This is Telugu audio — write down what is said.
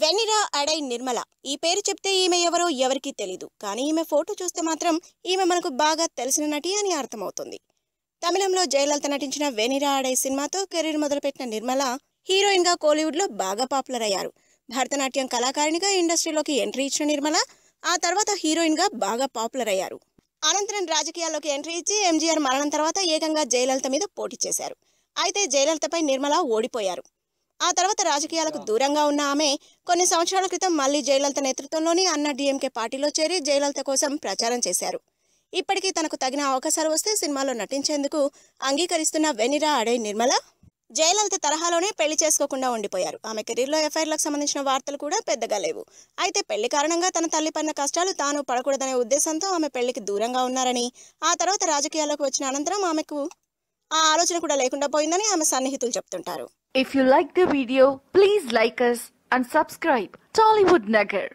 వెనిరా అడై నిర్మల. ఈ పేరు చెప్తే ఈమె ఎవరో ఎవరికీ తెలీదు. కానీ ఈమె ఫోటో చూస్తే మాత్రం ఈమె మనకు బాగా తెలిసిన నటి అని అర్థమవుతుంది. తమిళంలో జయలలిత నటించిన వెనిరా అడై సినిమాతో కెరీర్ మొదలుపెట్టిన నిర్మల హీరోయిన్గా కోలీవుడ్లో బాగా పాపులర్ అయ్యారు. భరతనాట్యం కళాకారిణిగా ఇండస్ట్రీలోకి ఎంట్రీ ఇచ్చిన నిర్మల ఆ తర్వాత హీరోయిన్గా బాగా పాపులర్ అయ్యారు. అనంతరం రాజకీయాల్లోకి ఎంట్రీ ఇచ్చి ఎంజీఆర్ మరణం తర్వాత ఏకంగా జయలలిత మీద పోటీ చేశారు. అయితే జయలలితపై నిర్మల ఓడిపోయారు. ఆ తర్వాత రాజకీయాలకు దూరంగా ఉన్న ఆమె కొన్ని సంవత్సరాల క్రితం మళ్ళీ జయలలిత నేతృత్వంలోని అన్న డిఎంకే పార్టీలో చేరి జయలలిత కోసం ప్రచారం చేశారు. ఇప్పటికీ తనకు తగిన అవకాశాలు వస్తే సినిమాలో నటించేందుకు అంగీకరిస్తున్న వెనిరా అడే నిర్మల జయలలిత తరహాలోనే పెళ్ళి చేసుకోకుండా ఉండిపోయారు. ఆమె కెరీర్లో ఎఫ్ఐఆర్లకు సంబంధించిన వార్తలు కూడా పెద్దగా లేవు. అయితే పెళ్ళి కారణంగా తన తల్లి పడిన కష్టాలు తాను పడకూడదనే ఉద్దేశంతో ఆమె పెళ్ళికి దూరంగా ఉన్నారని ఆ తర్వాత రాజకీయాల్లోకి వచ్చిన అనంతరం ఆమెకు ఆ ఆలోచన కూడా లేకుండా పోయిందని ఆమె సన్నిహితులు చెప్తుంటారు. If you like the video please like us and subscribe Tollywood Nagar